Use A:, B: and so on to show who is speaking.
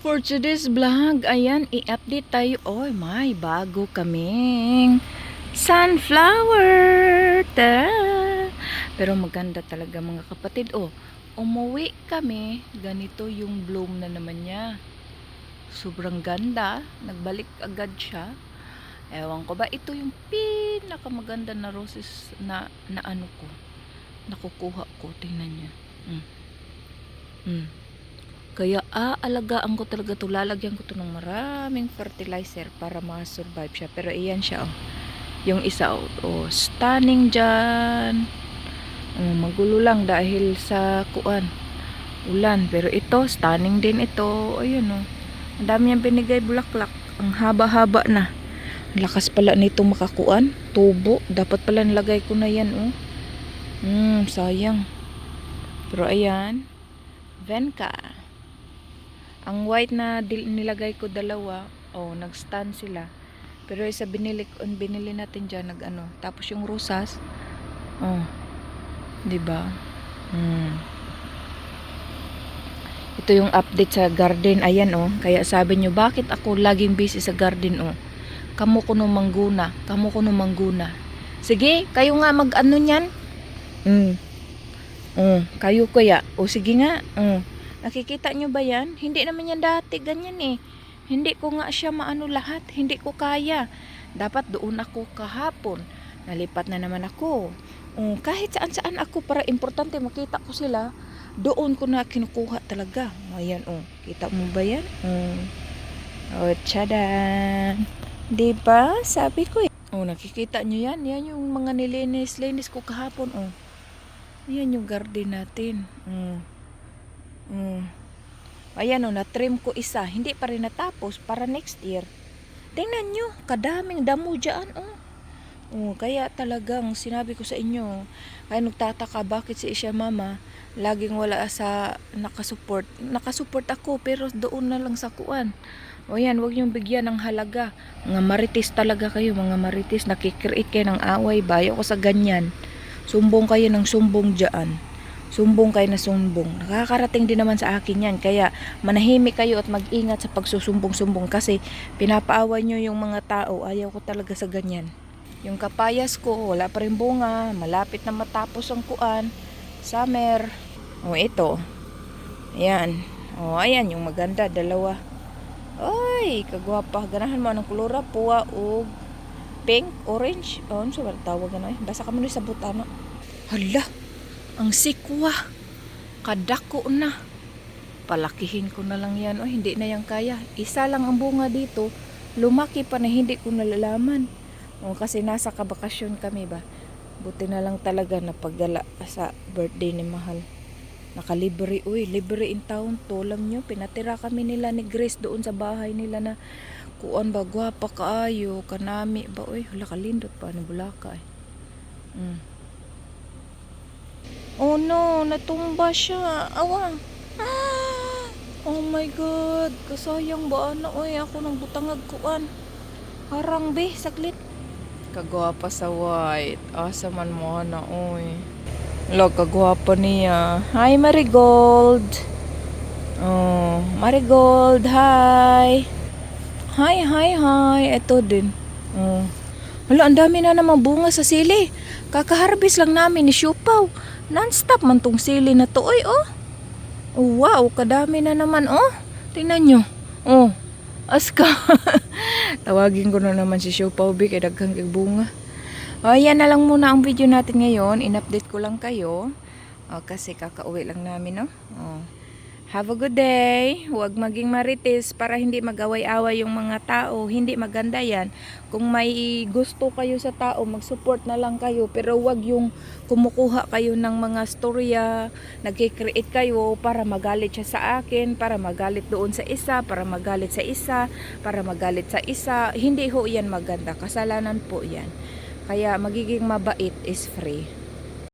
A: For today's vlog, ayan, i-update tayo. Oy, may bago kaming sunflower. Tara! Pero maganda talaga mga kapatid. Oh, umuwi kami. Ganito yung bloom na naman niya. Sobrang ganda. Nagbalik agad siya. Ewan ko ba, ito yung pinakamaganda na roses na, na ano ko. Nakukuha ko. Tingnan niya. Mm. Mm. Kaya aalagaan ko talaga to. Lalagyan ko to ng maraming fertilizer para ma-survive siya. Pero iyan siya oh. Yung isa oh, oh stunning dyan. Oh, magulo lang dahil sa kuan. Ulan. Pero ito, stunning din ito. Ayun oh. Ang dami niyang binigay bulaklak. Ang haba-haba na. Lakas pala nito makakuan. Tubo. Dapat pala nilagay ko na yan oh. Hmm, sayang. Pero ayan. Venka. Ang white na nilagay ko dalawa, oh, nag-stand sila. Pero isa binili, binili natin dyan, nag ano. Tapos yung rosas, oh, di ba? Hmm. Ito yung update sa garden. Ayan, oh. Kaya sabi nyo, bakit ako laging busy sa garden, oh? Kamu ko nung mangguna. Kamu ko nung mangguna. Sige, kayo nga mag-ano niyan. Hmm. Oh, kayo kaya. O sige nga. Oh. Nakikita nyo ba yan? Hindi naman yan dati ganyan eh. Hindi ko nga siya maano lahat. Hindi ko kaya. Dapat doon ako kahapon. Nalipat na naman ako. Oh, kahit saan saan ako para importante makita ko sila. Doon ko na kinukuha talaga. Ayan oh. Kita mo ba yan? Oh. Oh, tsadan. Diba? Sabi ko eh. Oh, nakikita nyo yan. Yan yung mga nilinis-linis ko kahapon. Oh. Yan yung garden natin. Mm. Mm. Ayan o, na-trim ko isa. Hindi pa rin natapos para next year. Tingnan nyo, kadaming damo dyan. Oh. Oh, kaya talagang sinabi ko sa inyo, kaya nagtataka bakit si Isha Mama laging wala sa nakasupport. Nakasupport ako pero doon na lang sa kuan. O yan, huwag niyong bigyan ng halaga. Mga maritis talaga kayo, mga maritis. Nakikreate kayo ng away. Bayo ko sa ganyan. Sumbong kayo ng sumbong dyan. Sumbong kayo na sumbong. Nakakarating din naman sa akin yan. Kaya manahimik kayo at mag-ingat sa pagsusumbong-sumbong. Kasi pinapaaway nyo yung mga tao. Ayaw ko talaga sa ganyan. Yung kapayas ko, wala pa rin bunga. Malapit na matapos ang kuan. Summer. O ito. Ayan. O ayan yung maganda. Dalawa. Ay, kagwapa. Ganahan mo ng kulura. Puwa o pink, orange. O, ano sa tawag ano eh. Basta kami sa butana. Hala, ang sikwa. Kadako na. Palakihin ko na lang yan. O, hindi na yan kaya. Isa lang ang bunga dito. Lumaki pa na hindi ko nalalaman. O, kasi nasa kabakasyon kami ba. Buti na lang talaga na paggala sa birthday ni Mahal. Nakalibre, uy, libre in town to. Alam nyo, pinatira kami nila ni Grace doon sa bahay nila na kuan ba, gwapa kaayo, kanami ba, uy, hala kalindot pa ni Bulaka eh. Mm. Oh no, natumba siya. Awa. Ah! Oh my god, kasayang ba na, uy, ako nang butangag kuan. Harang be, saglit. Kagwapa sa white. Asa man mo na, uy. Log, kagwapa niya. Hi, Marigold. Oh, Marigold, hi. Hi, hi, hi. Ito din. Oh. Wala, ang dami na namang bunga sa sili. Kakaharbis lang namin ni Siupaw. Non-stop man tong sili na to. Oy, oh. oh. Wow, kadami na naman, oh. Tingnan nyo. Oh. Aska. Tawagin ko na naman si Siupaw, Bi, kay daghang bunga. O, yan na lang muna ang video natin ngayon. In-update ko lang kayo. O, kasi kakauwi lang namin, no? O. Have a good day. Huwag maging marites para hindi magaway-away yung mga tao. Hindi maganda yan. Kung may gusto kayo sa tao, mag-support na lang kayo. Pero huwag yung kumukuha kayo ng mga storya, nag-create kayo para magalit siya sa akin, para magalit doon sa isa, para magalit sa isa, para magalit sa isa. Hindi ho yan maganda. Kasalanan po yan. Kaya magiging mabait is free.